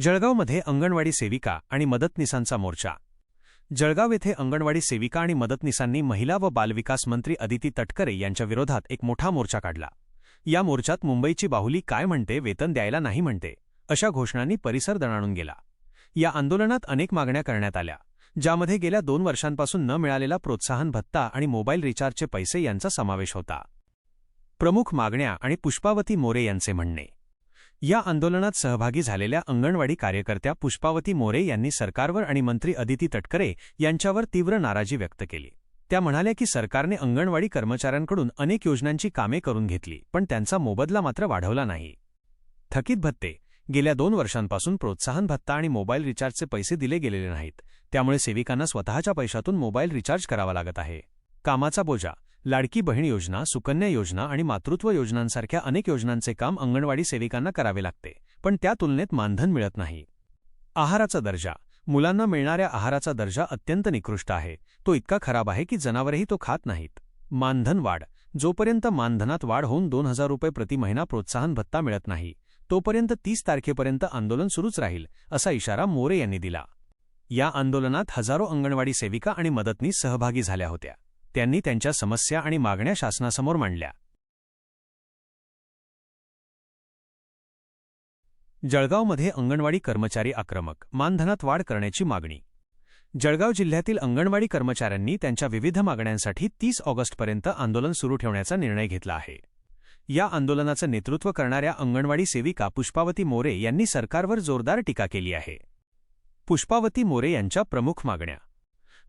जळगावमध्ये अंगणवाडी सेविका आणि मदतनीसांचा मोर्चा. जळगाव येथे अंगणवाडी सेविका आणि मदतनीसांनी महिला व बालविकास मंत्री अदिती तटकरे यांच्या विरोधात एक मोठा मोर्चा काढला. या मोर्चात मुंबईची बाहुली काय म्हणते वेतन द्यायला नाही म्हणते अशा घोषणांनी परिसर दणाणून गेला. या आंदोलनात अनेक मागण्या करण्यात आल्या ज्यामध्ये गेल्या दोन वर्षांपासून न मिळालेला प्रोत्साहन भत्ता आणि मोबाईल रिचार्जचे पैसे यांचा समावेश होता. प्रमुख मागण्या आणि पुष्पावती मोरे यांचे म्हणणे. या आंदोलनात सहभागी झालेल्या अंगणवाडी कार्यकर्त्या पुष्पावती मोरे यांनी सरकारवर आणि मंत्री अदिती तटकरे यांच्यावर तीव्र नाराजी व्यक्त केली. त्या म्हणाल्या की सरकारने अंगणवाडी कर्मचाऱ्यांकडून अनेक योजनांची कामे करून घेतली पण त्यांचा मोबदला मात्र वाढवला नाही. थकीत भत्ते. गेल्या दोन वर्षांपासून प्रोत्साहन भत्ता आणि मोबाईल रिचार्जचे पैसे दिले गेलेले नाहीत. त्यामुळे सेविकांना स्वतःच्या पैशातून मोबाईल रिचार्ज करावा लागत आहे. कामाचा बोजा. लाडकी बहीण योजना सुकन्या योजना आणि मातृत्व योजनांसारख्या अनेक योजनांचे काम अंगणवाडी सेविकांना करावे लागते पण त्या तुलनेत मानधन मिळत नाही. आहाराचा दर्जा. मुलांना मिळणाऱ्या आहाराचा दर्जा अत्यंत निकृष्ट आहे. तो इतका खराब आहे की जनावरही तो खात नाहीत. मानधन वाढ. जोपर्यंत मानधनात वाढ होऊन दोन हजार रुपये प्रति महिना प्रोत्साहन भत्ता मिळत नाही तोपर्यंत तीस तारखेपर्यंत आंदोलन सुरूच राहील असा इशारा मोरे यांनी दिला. या आंदोलनात हजारो अंगणवाडी सेविका आणि मदतनीस सहभागी झाल्या होत्या. त्यांनी त्यांच्या समस्या आणि मागण्या शासनासमोर मांडल्या. जळगावमध्ये अंगणवाडी कर्मचारी आक्रमक मानधनात वाढ करण्याची मागणी. जळगाव जिल्ह्यातील अंगणवाडी कर्मचाऱ्यांनी त्यांच्या विविध मागण्यांसाठी तीस ऑगस्टपर्यंत आंदोलन सुरू ठेवण्याचा निर्णय घेतला आहे. या आंदोलनाचं नेतृत्व करणाऱ्या अंगणवाडी सेविका पुष्पावती मोरे यांनी सरकारवर जोरदार टीका केली आहे. पुष्पावती मोरे यांच्या प्रमुख मागण्या.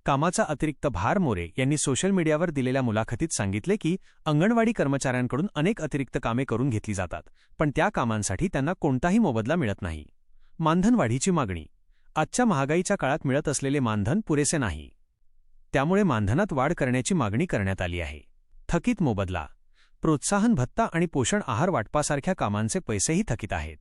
कामाचा अतिरिक्त भार मोरे यांनी सोशल मीडियावर दिलेल्या मुलाखतीत सांगितले की अंगणवाडी कर्मचाऱ्यांकडून अनेक अतिरिक्त कामे करून घेतली जातात पण त्या कामांसाठी त्यांना कोणताही मोबदला मिळत नाही. मानधनवाढीची मागणी. आजच्या महागाईच्या काळात मिळत असलेले मानधन पुरेसे नाही. त्यामुळे मानधनात वाढ करण्याची मागणी करण्यात आली आहे. थकीत मोबदला. प्रोत्साहन भत्ता आणि पोषण आहार वाटपासारख्या कामांचे पैसेही थकीत आहेत.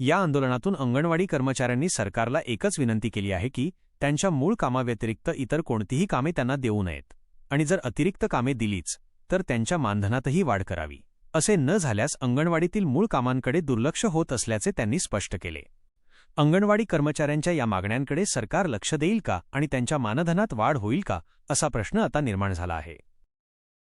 या आंदोलनातून अंगणवाडी कर्मचाऱ्यांनी सरकारला एकच विनंती केली आहे की त्यांच्या मूळ कामाव्यतिरिक्त इतर कोणतीही कामे त्यांना देऊ नयेत. आणि जर अतिरिक्त कामे दिलीच तर त्यांच्या मानधनातही वाढ करावी असे न झाल्यास अंगणवाडीतील मूळ कामांकडे दुर्लक्ष होत असल्याचे त्यांनी स्पष्ट केले. अंगणवाडी कर्मचाऱ्यांच्या या मागण्यांकडे सरकार लक्ष देईल का आणि त्यांच्या मानधनात वाढ होईल का असा प्रश्न आता निर्माण झाला आहे.